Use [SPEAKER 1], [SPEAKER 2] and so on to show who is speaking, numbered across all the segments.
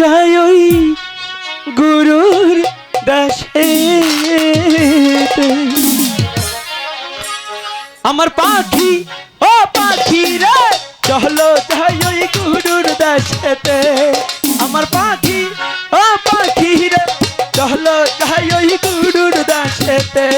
[SPEAKER 1] যায় ওই গুরুর দাসে। আমার পাখি, ও পাখি রে, চলো যাই ওই গুরুর দাসেতে। আমার পাখি, ও পাখি রে, চলো যাই ওই গুরুর দাসেতে।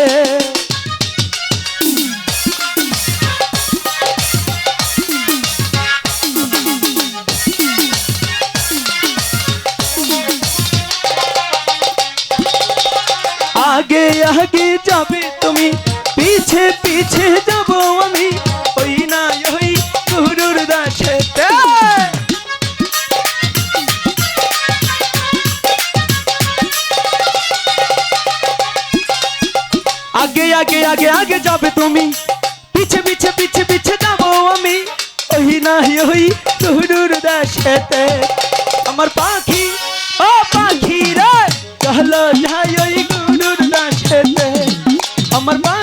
[SPEAKER 1] আগে আগে যাবে তুমি। পিছে পিছে যাব আমি। ওই না ওই গুরুর দাসেতে আগে আগে আগে আগে যাবে তুমি। পিছে পিছে পিছে পিছে যাব আমি। ওই না ওই গুরুর দাসেতে আমার পাখি, ও পাখি রে। চলো যাই আমার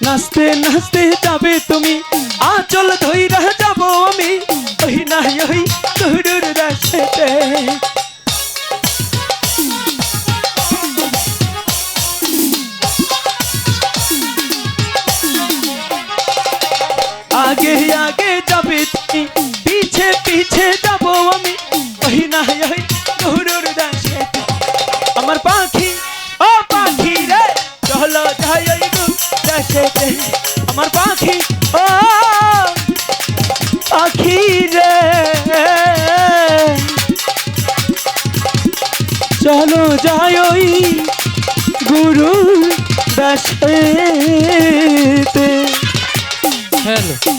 [SPEAKER 1] নাচতে নাচতে যাবে তুমি। আচল ধৈরা যাব আমি। দাসেতে আমার পাখি। ও পাখি রে। চলো যাই ওই গুরু দাসেতে
[SPEAKER 2] হ্যালো।